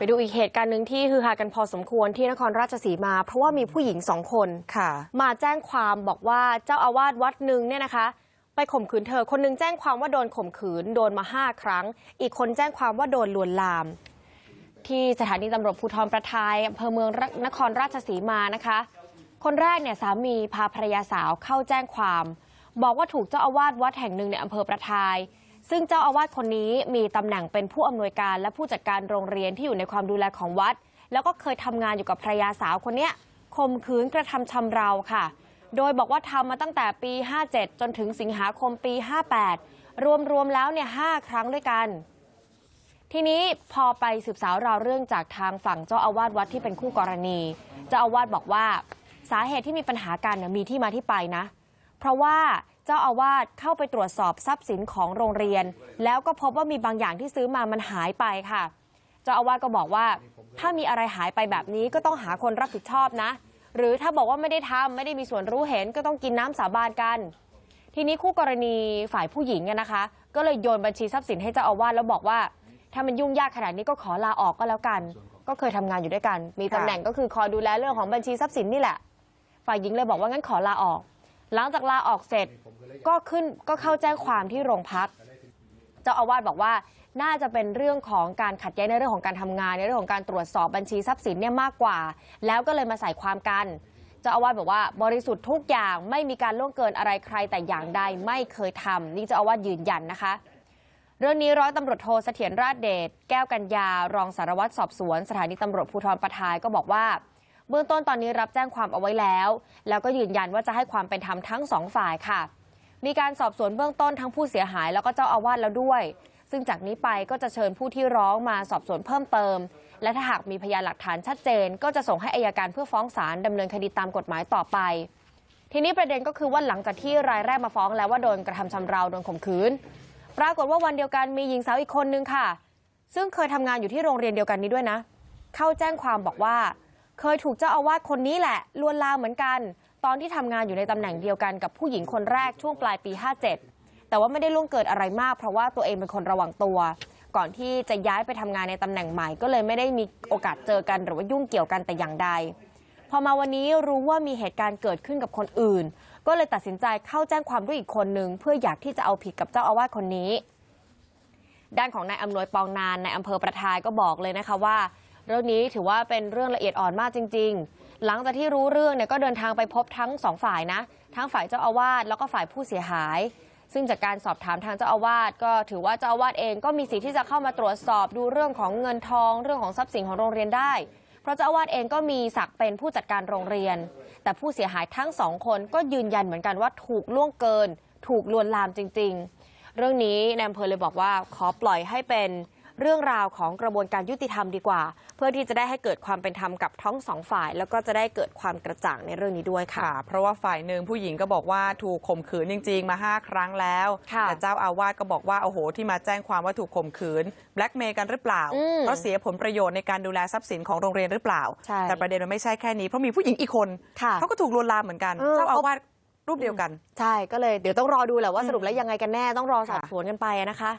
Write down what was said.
ไปดูอีกเหตุการณ์หนึ่งที่ฮือฮากันพอสมควรที่นครราชสีมา เพราะว่ามีผู้หญิงสองคนค่ะ มาแจ้งความบอกว่าเจ้าอาวาสวัดหนึ่งเนี่ยนะคะ ไปข่มขืนเธอ คนหนึงแจ้งความว่าโดนข่มขืน โดนมาห้าครั้ง อีกคนแจ้งความว่าโดนลวนลาม ที่สถานีตำรวจภูธรประทายอำเภอเมืองนครราชสีมานะคะ คนแรกเนี่ยสามีพาภรรยาสาวเข้าแจ้งความ บอกว่าถูกเจ้าอาวาสวัดแห่งหนึ่งในอำเภอประทาย ซึ่งเจ้าอาวาสคนนี้มีตำแหน่งเป็นผู้อำนวยการและผู้จัดการโรงเรียนที่อยู่ในความดูแลของวัด แล้วก็เคยทำงานอยู่กับภรรยาสาวคนนี้ยข่มขืนกระทำชำเราค่ะ โดยบอกว่าทำมาตั้งแต่ปี 57 จนถึงสิงหาคมปี 58 รวมๆแล้วเนี่ย5ครั้งด้วยกัน ทีนี้พอไปสืบสาวราวเรื่องจากทางฝั่งเจ้าอาวาสวัดที่เป็นคู่กรณี เจ้าอาวาสบอกว่าสาเหตุที่มีปัญหากันเนี่ยมีที่มาที่ไปนะ เพราะว่าเจ้าอาวาสเข้าไปตรวจสอบทรัพย์สินของโรงเรียน แล้วก็พบว่ามีบางอย่างที่ซื้อมามันหายไปค่ะ เจ้าอาวาสก็บอกว่า ถ้ามีอะไรหายไปแบบนี้ก็ต้องหาคนรับผิดชอบนะ หรือถ้าบอกว่าไม่ได้ทำไม่ได้มีส่วนรู้เห็นก็ต้องกินน้ำสาบานกัน ทีนี้คู่กรณีฝ่ายผู้หญิงนะคะ ก็เลยโยนบัญชีทรัพย์สินให้เจ้าอาวาสแล้วบอกว่า ถ้ามันยุ่งยากขนาดนี้ก็ขอลาออกก็แล้วกัน ก็เคยทำงานอยู่ด้วยกัน มีตำแหน่งก็คือคอยดูแลเรื่องของบัญชีทรัพย์สินนี่แหละ ฝ่ายหญิงเลยบอกว่างั้นขอลาออก หลังจากลาออกเสร็จก็ขึ้นก็เข้าแจ้งความที่โรงพักเจ้าอาวาสบอกว่าน่าจะเป็นเรื่องของการขัดแย้งในเรื่องของการทำงาน ในเรื่องของการตรวจสอบบัญชีทรัพย์สินเนี่ยมากกว่า แล้วก็เลยมาใส่ความกันเจ้าอาวาสบอกว่าบริสุทธิ์ทุกอย่างไม่มีการล่วงเกินอะไรใครแต่อย่างใดไม่เคยทำนี่เจ้าอาวาสยืนยันนะคะ เรื่องนี้ร้อยตำรวจโทเสถียรราชเดชแก้วกัญญารองสารวัตรสอบสวน สถานีตำรวจภูธรปทายก็บอกว่า เบื้องต้นตอนนี้รับแจ้งความเอาไว้แล้ว แล้วก็ยืนยันว่าจะให้ความเป็นธรรมทั้งสองฝ่ายค่ะ มีการสอบสวนเบื้องต้นทั้งผู้เสียหายแล้วก็เจ้าอาวาสแล้วด้วย ซึ่งจากนี้ไปก็จะเชิญผู้ที่ร้องมาสอบสวนเพิ่มเติม และถ้าหากมีพยานหลักฐานชัดเจน ก็จะส่งให้อายการเพื่อฟ้องศาลดำเนินคดีตามกฎหมายต่อไป ทีนี้ประเด็นก็คือว่าหลังจากที่รายแรกมาฟ้องแล้วว่าโดนกระทำชำเราโดนข่มขืน ปรากฏว่าวันเดียวกันมีหญิงสาวอีกคนนึงค่ะ ซึ่งเคยทำงานอยู่ที่โรงเรียนเดียวกันนี้ด้วยนะ เข้าแจ้งความบอกว่า เคยถูกเจ้าอาวาสคนนี้แหละลวนลามเหมือนกัน ตอนที่ทำงานอยู่ในตำแหน่งเดียวกันกับผู้หญิงคนแรกช่วงปลายปี 57 แต่ว่าไม่ได้ล่วงเกิดอะไรมาก เพราะว่าตัวเองเป็นคนระวังตัว ก่อนที่จะย้ายไปทำงานในตำแหน่งใหม่ ก็เลยไม่ได้มีโอกาสเจอกันหรือว่ายุ่งเกี่ยวกันแต่อย่างใด พอมาวันนี้รู้ว่ามีเหตุการณ์เกิดขึ้นกับคนอื่น ก็เลยตัดสินใจเข้าแจ้งความด้วยอีกคนนึงเพื่ออยากที่จะเอาผิดกับเจ้าอาวาสคนนี้ด้านของนายอำนวยปองนานในอำเภอประทายก็บอกเลยนะคะว่า เรื่องนี้ถือว่าเป็นเรื่องละเอียดอ่อนมากจริง ๆ หลังจากที่รู้เรื่องเนี่ยก็เดินทางไปพบทั้งสองฝ่ายนะ ทั้งฝ่ายเจ้าอาวาสแล้วก็ฝ่ายผู้เสียหาย ซึ่งจากการสอบถามทางเจ้าอาวาสก็ถือว่าเจ้าอาวาสเองก็มีสิทธิ์ที่จะเข้ามาตรวจสอบดูเรื่องของเงินทองเรื่องของทรัพย์สินของโรงเรียนได้ เพราะเจ้าอาวาสเองก็มีศักดิ์เป็นผู้จัดการโรงเรียน แต่ผู้เสียหายทั้งสองคนก็ยืนยันเหมือนกันว่าถูกล่วงเกิน ถูกลวนลามจริง ๆ เรื่องนี้นายอำเภอเลยบอกว่าขอปล่อยให้เป็น เรื่องราวของกระบวนการยุติธรรมดีกว่า เพื่อที่จะได้ให้เกิดความเป็นธรรมกับทั้งสองฝ่าย แล้วก็จะได้เกิดความกระจ่างในเรื่องนี้ด้วยค่ะค่ะเพราะว่าฝ่ายหนึ่งผู้หญิงก็บอกว่าถูกข่มขืนจริง ๆ มา 5 ครั้งแล้วค่ะแต่เจ้าอาวาสก็บอกว่าโอ้โหที่มาแจ้งความว่าถูกข่มขืนแบล็กเมย์กันหรือเปล่าอืมเพราะเสียผลประโยชน์ในการดูแลทรัพย์สินของโรงเรียนหรือเปล่าใช่แต่ประเด็นมันไม่ใช่แค่นี้เพราะมีผู้หญิงอีกคนค่ะเขาก็ถูกลวนลามเหมือนกันเออเจ้าอาวาสรูปเดียวกัน ใช่ก็เลยเดี๋ยวต้องรอดูแหละว่าสรุปแล้วยังไงกันแน่ต้องรอสอบค่ะสวนกันไปนะคะ